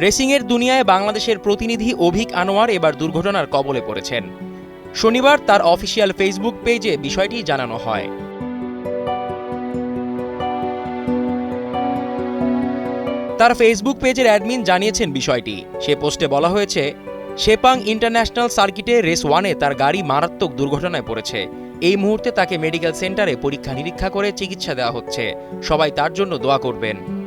রেসিংয়ের দুনিয়ায় বাংলাদেশের প্রতিনিধি অভিক আনোয়ার এবার দুর্ঘটনার কবলে পড়েছেন। শনিবার তার অফিসিয়াল ফেসবুক পেজে বিষয়টি জানানো হয়। তার ফেসবুক পেজের অ্যাডমিন জানিয়েছেন বিষয়টি। সে পোস্টে বলা হয়েছে, শেপাং ইন্টারন্যাশনাল সার্কিটে রেস ওয়ানে তার গাড়ি মারাত্মক দুর্ঘটনায় পড়েছে। এই মুহূর্তে তাকে মেডিকেল সেন্টারে পরীক্ষা নিরীক্ষা করে চিকিৎসা দেওয়া হচ্ছে। সবাই তার জন্য দোয়া করবেন।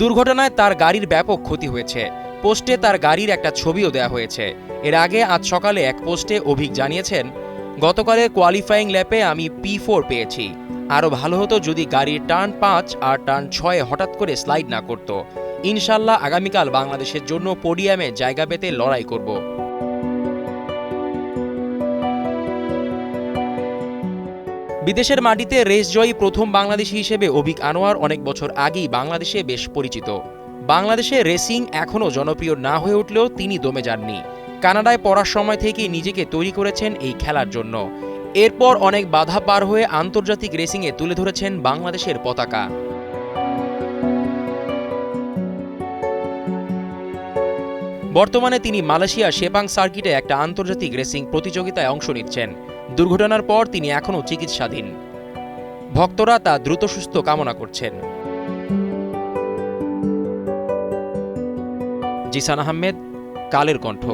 দুর্ঘটনায় তার গাড়ির ব্যাপক ক্ষতি হয়েছে। পোস্টে তার গাড়ির একটা ছবিও দেওয়া হয়েছে। এর আগে আজ সকালে এক পোস্টে অভিক জানিয়েছেন, গতকালের কোয়ালিফাইং ল্যাপে আমি পি ফোর পেয়েছি। আরও ভালো হতো যদি গাড়ির টার্ন পাঁচ আর টার্ন ছয়ে হঠাৎ করে স্লাইড না করত। ইনশাল্লাহ আগামীকাল বাংলাদেশের জন্য পোডিয়ামে জায়গা পেতে লড়াই করব। বিদেশের মাটিতে রেস জয়ী প্রথম বাংলাদেশি হিসেবে অভিক আনোয়ার অনেক বছর আগেই বাংলাদেশে বেশ পরিচিত। বাংলাদেশে রেসিং এখনও জনপ্রিয় না হয়ে উঠলেও তিনি দমে যাননি। কানাডায় পড়ার সময় থেকেই নিজেকে তৈরি করেছেন এই খেলার জন্য। এরপর অনেক বাধা পার হয়ে আন্তর্জাতিক রেসিংয়ে তুলে ধরেছেন বাংলাদেশের পতাকা। বর্তমানে তিনি মালয়েশিয়া শেপাং সার্কিটে একটা আন্তর্জাতিক রেসিং প্রতিযোগিতায় অংশ নিচ্ছেন। দুর্ঘটনার পর তিনি এখনও চিকিৎসাধীন। ভক্তরা তা দ্রুত সুস্থ কামনা করছেন। জিসান আহমেদ, কালের কণ্ঠ।